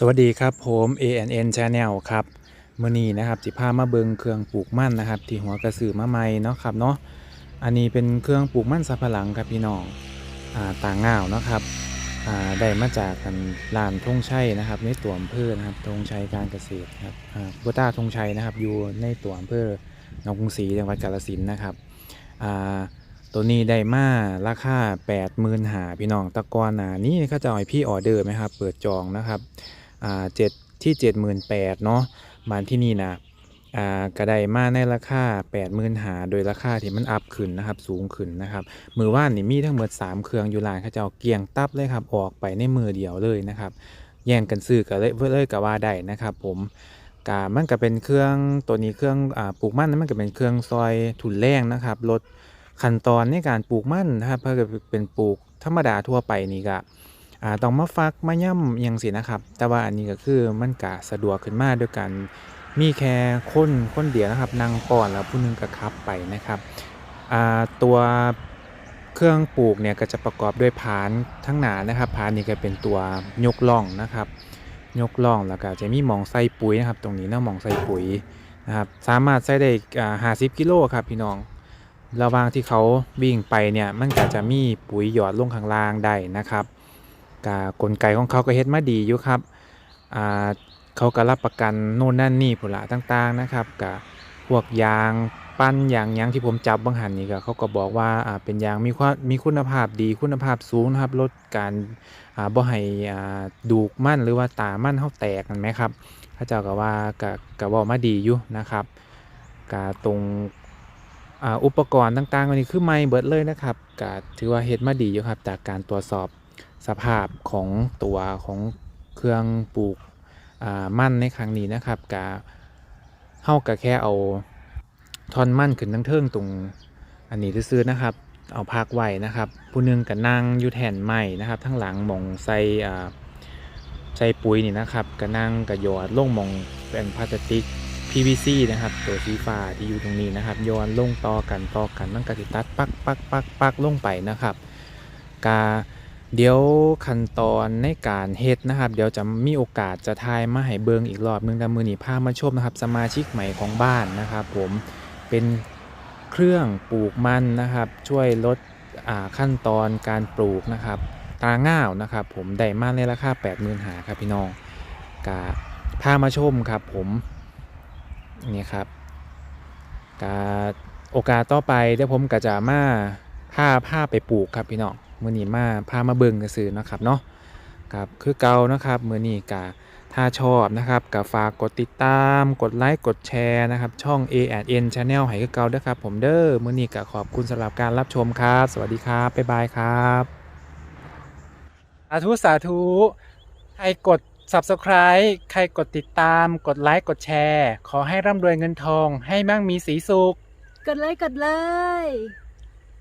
สวัสดีครับผม ANN Channel ครับมื้อนี้นะครับสิพามาเบิงเครื่องปลูกมันนะครับ ที่หัวกระสือมาใหม่เนาะครับเนาะอันนี้เป็นเครื่องปลูกมันสับหลังครับพี่น้องอ่าต่างง่าวเนาะครับอ่าได้มาจากกันลานธงชัยนะครับ ในตัวอำเภอนะครับธงชัยการเกษตรครับอ่าบัวต้าธงชัยนะครับ อยู่ในตัวอำเภอหนองกรุงศรีจังหวัดกาฬสินธุ์นะครับอ่าตัวนี้ได้มาราคา8 0 0 0 0หาพี่น้องตะกอนหนานี่เขาจะเอาให้พี่ออเดอร์ไหมครับ เปิดจองนะครับ อ่เจ็ดที่78,000เนาะบานที่นี่นะอ่าก็ไดมาในราคา80,000หาโดยราคาที่มันอัพขึ้นนะครับสูงขึ้นนะครับมือว่านนี่มีทั้งหมด3เครื่องอยู่ร้านเขาจะเอาเกียงตับเลยครับออกไปในมือเดียวเลยนะครับแย่งกันซื้อกันเลยเลยก็ว่าได้นะครับ ผมกามันก็เป็นเครื่องตัวนี้เครื่องอปลูกมันนั้นมันก็เป็นเครื่องซอยทุนแรงนะครับลดขั้นตอนในการปลูกมันนะครับถ้าเกิดเป็นปลูกธรรมดาทั่วไปนี่ก็ อ่าต้องมาฟักมาย่ำยังสินะครับ แต่ว่าอันนี้ก็คือมันก็สะดวกขึ้นมาด้วยกันมีแค่คนคนเดียวนะครับนั่งป้อนแล้วผู้นึงก็ขับไปนะครับตัวเครื่องปลูกเนี่ยก็จะประกอบด้วยผานทั้งหนานะครับผานนี่ก็เป็นตัวยกล่องนะครับ ยกล่องแล้วก็จะมีหมองใส่ปุ๋ยนะครับ ตรงนี้นะหมองใส่ปุ๋ยนะครับสามารถใส่ได้ห้าสิบกิโลครับพี่น้องระหว่างที่เขาวิ่งไปเนี่ยมันก็จะมีปุ๋ยหยอดลงข้างล่างได้นะครับ กากลไกของเขาก็เฮ็ดมาดีอยู่ครับอ่าเขาก็รับประกันโน่นนั่นนี่ผุละต่างๆนะครับกับพวกยางปั้นยางยังที่ผมจับบางหันนี่ก็เขาก็บอกว่าอ่าเป็นยางมีความมีคุณภาพดีคุณภาพสูงนะครับลดการอ่าบ่ให้อ่าดูกมั่นหรือว่าตามั่นเฮาแตกนั่นไหมครับพระเจ้าก็ว่าก็ก็เว้ามาดีอยู่นะครับกาตรงอ่าอุปกรณ์ต่างๆวันนี้คือไม่เบิดเลยนะครับก็ถือว่าเฮ็ดมาดีอยู่ครับจากการตรวจสอบ สภาพของตัวของเครื่องปลูกมั่นในครั้งนี้นะครับก็เฮาก็แค่เอาท่อนมั่นขึ้นทั้งเทิงตรงอันนี้ซื่อนะครับ เอาพักไว้นะครับ ผู้นึงก็นั่งอยู่แทนไม้นะครับ ทั้งหลังมองใส่ใส่ปุ๋ยนี่นะครับก็นั่งก็หยอดลงมองเป็นพลาสติก PVC นะครับ ตัวสีฟ้าที่อยู่ตรงนี้นะครับโยนลงต่อกันต่อกันมันก็สิตัดปักปักปักปักลงไปนะครับ กา เดี๋ยวขั้นตอนในการเฮ็ดนะครับ เดี๋ยวจะมีโอกาสจะทายมาให้เบิงอีกรอบนึงแต่มือหนี้พามาชมนะครับ สมาชิกใหม่ของบ้านนะครับ ผมเป็นเครื่องปลูกมันนะครับ ช่วยลดขั้นตอนการปลูกนะครับตาง่าวนะครับ ผมได้มาในราคา8 0 0 0 0หาครับพี่น้องกาพามาชมครับ ผมนี่ครับกาโอกาสต่อไปเดี๋ยวผมก็จะมาพาผ้าไปปลูกครับพี่น้อง มื้อนี้มาพามาเบิ่งกระสือนะครับเนาะครับคือเก่านะครับมื้อนี้กาถ้าชอบนะครับก็ฝากกดติดตามกดไลค์กดแชร์นะครับ ช่อง A&N Channel ให้คือเก่าด้อครับผมเด้อมื้อนี้ก็ขอบคุณสำหรับการรับชมครับ สวัสดีครับ บ๊ายบายครับสาธุสาธุใครกด Subscribe ใครกดติดตาม กดไลค์กดแชร์ ขอให้ร่ำรวยเงินทอง ให้มั่งมีสีสุข กดเลยกดเลย